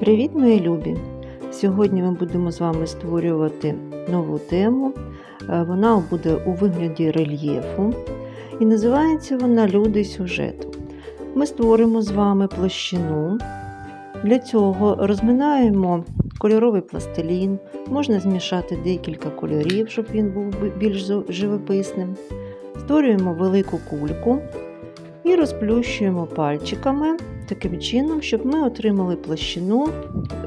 Привіт, мої любі! Сьогодні ми будемо з вами створювати нову тему. Е, Вона буде у вигляді рельєфу і називається вона Люди сюжету. Ми створимо з вами площину. Для цього розминаємо кольоровий пластилін, можна змішати декілька кольорів, щоб він був більш живописним. Створюємо велику кульку і розплющуємо пальчиками таким чином, щоб ми отримали площину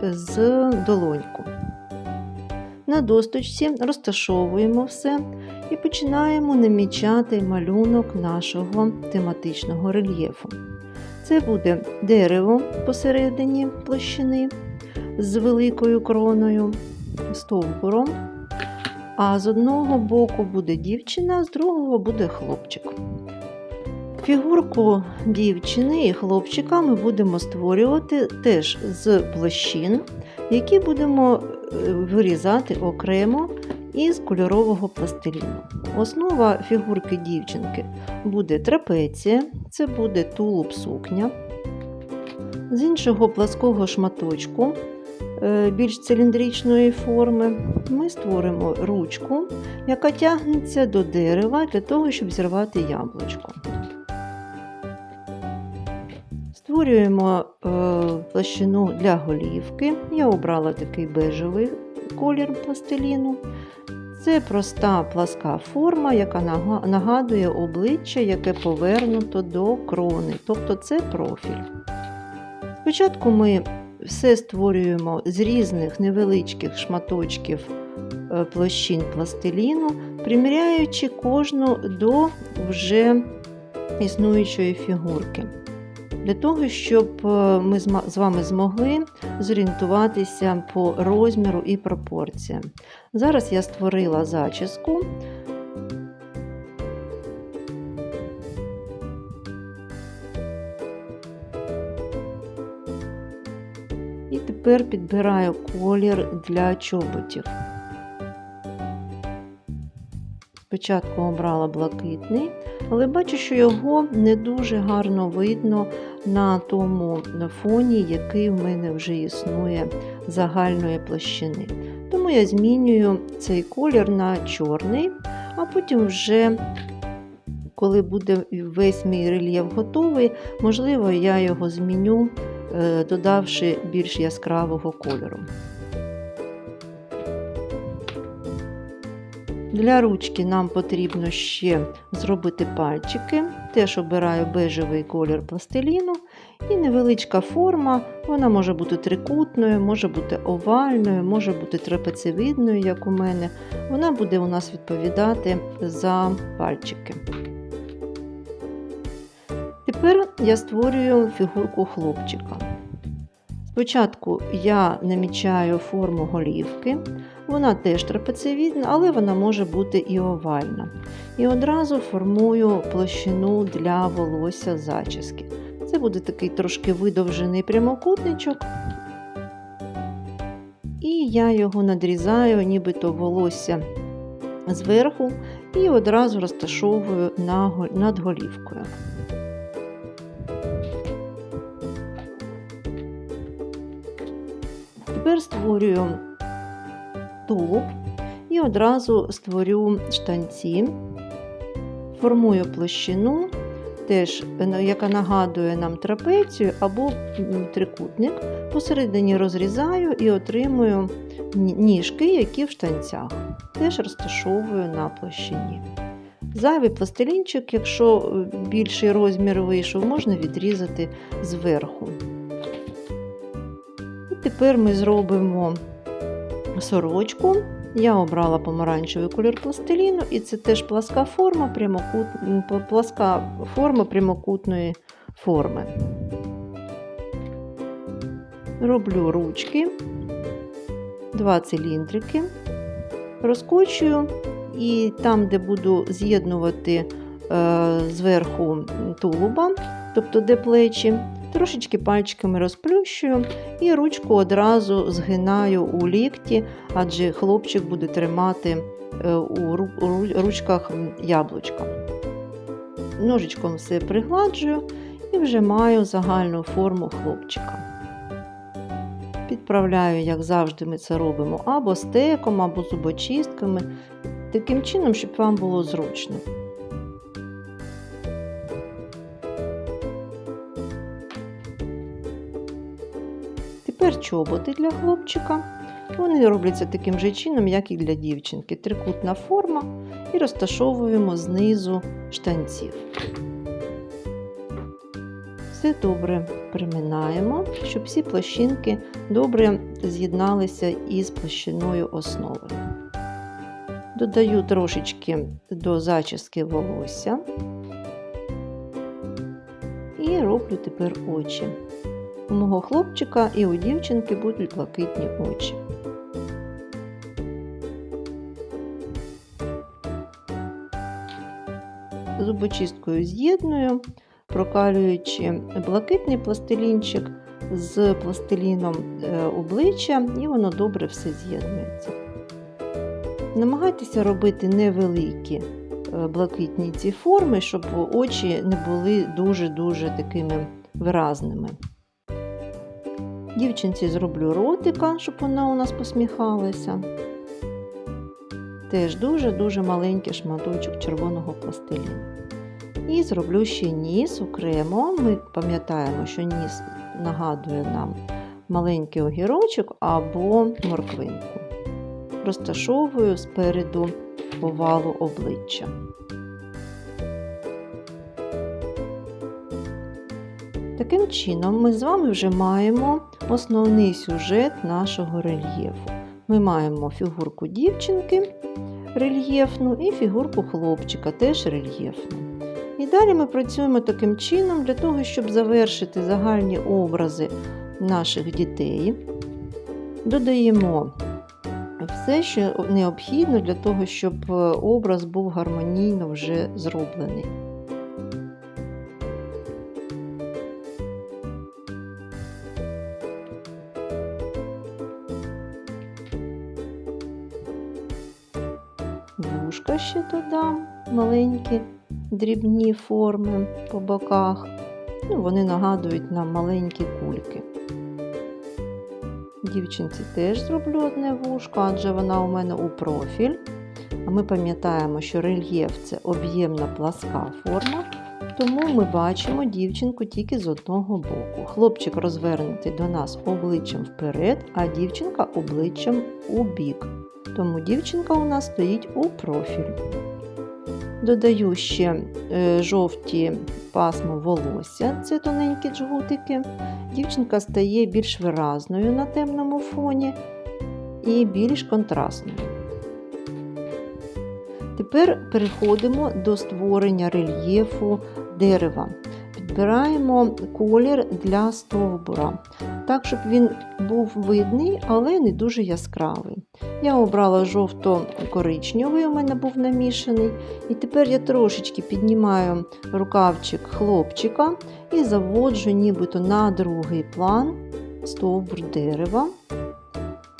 з долоньку. На досточці розташовуємо все і починаємо намічати малюнок нашого тематичного рельєфу. Це буде дерево посередині площини з великою кроною, стовбуром. А з одного боку буде дівчина, з другого буде хлопчик. Фігурку дівчини і хлопчика ми будемо створювати теж з площин, які будемо е, вирізати окремо із кольорового пластиліну. Основа фігурки дівчинки буде трапеція, це буде тулуб сукня. З іншого плаского шматочку е, більш циліндричної форми ми створимо ручку, яка тягнеться до дерева для того, щоб зірвати яблучко. Створюємо е, площину для голівки. Я обрала такий бежевий колір пластиліну. Це проста пласка форма, яка нагадує обличчя, яке повернуто до крони, тобто це профіль. Спочатку ми все створюємо з різних невеличких шматочків е, площин пластиліну, приміряючи кожну до вже існуючої фігурки для того, щоб е, ми з вами змогли зорієнтуватися по розміру і пропорціям. Зараз я створила зачіску. І тепер підбираю колір для чоботів. Спочатку обрала блакитний, але бачу, що його не дуже гарно видно на тому фоні, який в мене вже існує загальної площини. Тому я змінюю цей колір на чорний, а потім вже, коли буде весь мій рельєф готовий, можливо, я його зміню, е, додавши більш яскравого кольору. Для ручки нам потрібно ще зробити пальчики. Теж обираю бежевий колір пластиліну. І невеличка форма, вона може бути трикутною, може бути овальною, може бути трапецевидною, як у мене. Вона буде у нас відповідати за пальчики. Тепер я створюю фігурку хлопчика. Спочатку я намічаю форму голівки, вона теж трапецевидна, але вона може бути і овальна. І одразу формую площину для волосся зачіски. Це буде такий трошки видовжений прямокутничок. І я його надрізаю, нібито волосся зверху, і одразу розташовую над голівкою. Тепер створюю тулуб і одразу створю штанці, формую площину, теж, е, яка нагадує нам трапецію або трикутник. Посередині розрізаю і отримую ніжки, які в штанцях. Теж розташовую на площині. Зайвий пластилінчик, якщо е, більший розмір вийшов, можна відрізати зверху. Тепер ми зробимо сорочку. Я обрала помаранчевий колір пластиліну, і це теж пласка форма, прямокут... пласка форма прямокутної форми. Роблю ручки, два циліндрики, розкочую і там, де буду з'єднувати е, зверху тулуба, тобто де плечі, трошечки пальчиками розплющую і ручку одразу згинаю у лікті, адже хлопчик буде тримати е, у ру- у ру- ручках яблучка. Ножичком все пригладжую і вже маю загальну форму хлопчика. Підправляю, як завжди, ми це робимо або стеком, або зубочистками, таким чином, щоб вам було зручно. Тепер чоботи для хлопчика. Вони робляться таким же чином, як і для дівчинки. Трикутна форма і розташовуємо знизу штанців. Все добре приминаємо, щоб всі площинки добре з'єдналися із площиною основи. Додаю трошечки до зачіски волосся і роблю тепер очі. У мого хлопчика і у дівчинки будуть блакитні очі. Зубочисткою з'єдную, прокалюючи блакитний пластилінчик з пластиліном е, обличчя, і воно добре все з'єднується. Намагайтеся робити невеликі е, блакитні ці форми, щоб очі не були дуже-дуже такими виразними. Дівчинці зроблю ротика, щоб вона у нас посміхалася. Теж дуже-дуже маленький шматочок червоного пластиліну. І зроблю ще ніс окремо. Ми пам'ятаємо, що ніс нагадує нам маленький огірочок або морквинку. Розташовую спереду овалу обличчя. Таким чином, ми з вами вже маємо основний сюжет нашого рельєфу. Ми маємо фігурку дівчинки рельєфну і фігурку хлопчика теж рельєфну. І далі ми працюємо таким чином для того, щоб завершити загальні образи наших дітей. Додаємо все, що необхідно для того, щоб образ був гармонійно вже зроблений. Вушка ще додам, маленькі дрібні форми по боках. Ну, Вони нагадують нам маленькі кульки. Дівчинці теж зроблю одне вушко, адже вона у мене у профіль. А ми пам'ятаємо, що рельєф це об'ємна пласка форма, тому ми бачимо дівчинку тільки з одного боку. Хлопчик розвернутий до нас обличчям вперед, а дівчинка обличчям у бік. Тому дівчинка у нас стоїть у профіль. Додаю ще е, жовті пасма волосся, це тоненькі джгутики. Дівчинка стає більш виразною на темному фоні і більш контрастною. Тепер переходимо до створення рельєфу дерева. Підбираємо колір для стовбура, так, щоб він був видний, але не дуже яскравий. Я обрала жовто-коричневий, у мене був намішаний. І тепер я трошечки піднімаю рукавчик хлопчика і заводжу нібито на другий план стовбур дерева.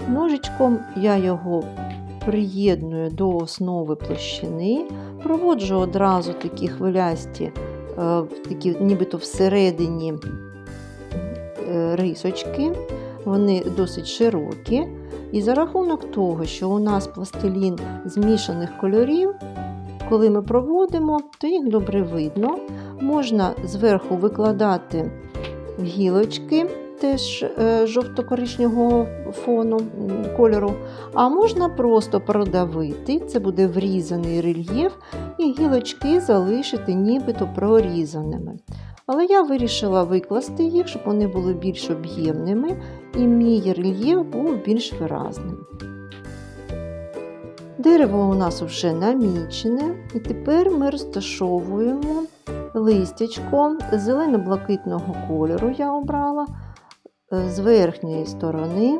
Ножичком я його приєдную до основи площини, проводжу одразу такі хвилясті, такі нібито всередині е, рисочки, вони досить широкі. І за рахунок того, що у нас пластилін змішаних кольорів, коли ми проводимо, то їх добре видно. Можна зверху викладати гілочки теж е, жовто-коричневого фону кольору, а можна просто продавити, це буде врізаний рельєф, і гілочки залишити нібито прорізаними. Але я вирішила викласти їх, щоб вони були більш об'ємними, і мій рельєф був більш виразним. Дерево у нас вже намічене, і тепер ми розташовуємо листячко зелено-блакитного кольору я обрала з верхньої сторони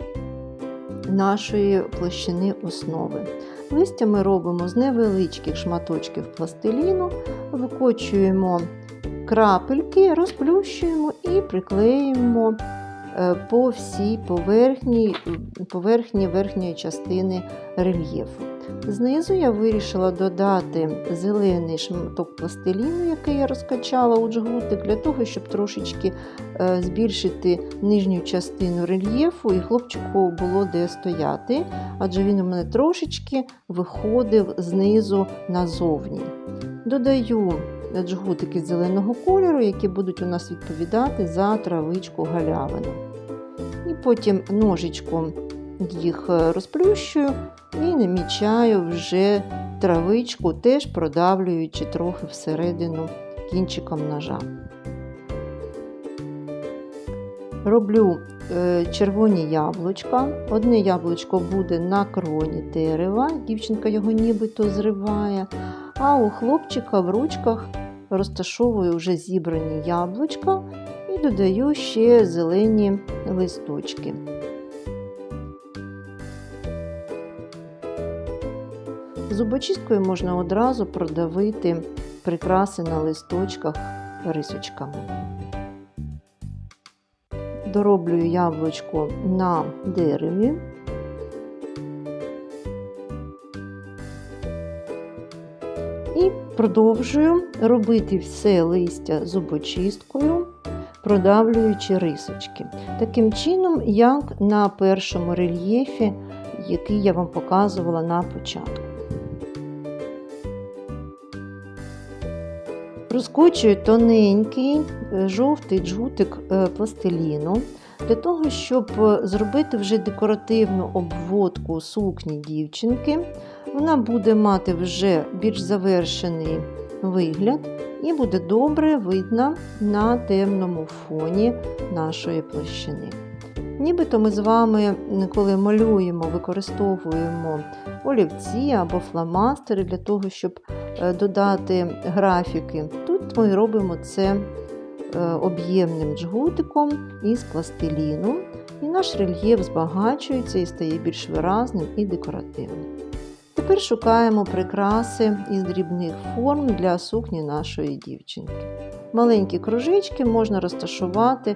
нашої площини основи. Листя ми робимо з невеличких шматочків пластиліну, викочуємо крапельки, розплющуємо і приклеюємо по всій поверхні, поверхні верхньої частини рельєфу. Знизу я вирішила додати зелений шматок пластиліну, який я розкачала у джгутик, для того, щоб трошечки е, збільшити нижню частину рельєфу і хлопчику було де стояти, адже він у мене трошечки виходив знизу назовні. Додаю джгутики зеленого кольору, які будуть у нас відповідати за травичку галявину. І потім ножичком їх е, розплющую і намічаю вже травичку, теж продавлюючи трохи всередину кінчиком ножа. Роблю е, червоні яблучка. Одне яблучко буде на кроні дерева, дівчинка його нібито зриває, а у хлопчика в ручках розташовую вже зібрані яблучка і додаю ще зелені листочки. Зубочисткою можна одразу продавити прикраси на листочках рисочками. Дороблюю яблучко на дереві. І продовжую робити все листя зубочисткою, продавлюючи рисочки. Таким чином, як на першому рельєфі, який я вам показувала на початку. Розкочую тоненький е, жовтий джгутик е, пластиліну для того, щоб е, зробити вже декоративну обводку сукні дівчинки. Вона буде мати вже більш завершений вигляд і буде добре видна на темному фоні нашої площини. Нібито ми з вами, коли малюємо, використовуємо олівці або фломастери для того, щоб додати графіки. Тут ми робимо це об'ємним джгутиком із пластиліну, і наш рельєф збагачується і стає більш виразним і декоративним. Тепер шукаємо прикраси із дрібних форм для сукні нашої дівчинки. Маленькі кружечки можна розташувати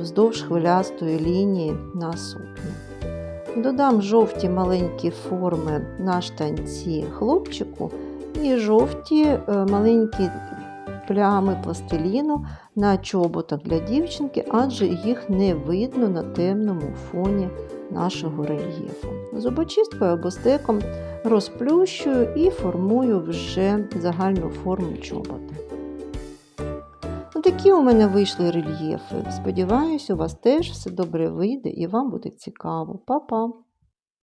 вздовж хвилястої лінії на сукні. Додам жовті маленькі форми на штанці хлопчику і жовті маленькі плями пластиліну на чоботах для дівчинки, адже їх не видно на темному фоні нашого рельєфу. Зубочисткою або стеком розплющую і формую вже загальну форму чобота. Такі у мене вийшли рельєфи. Сподіваюся, у вас теж все добре вийде і вам буде цікаво. Па-па!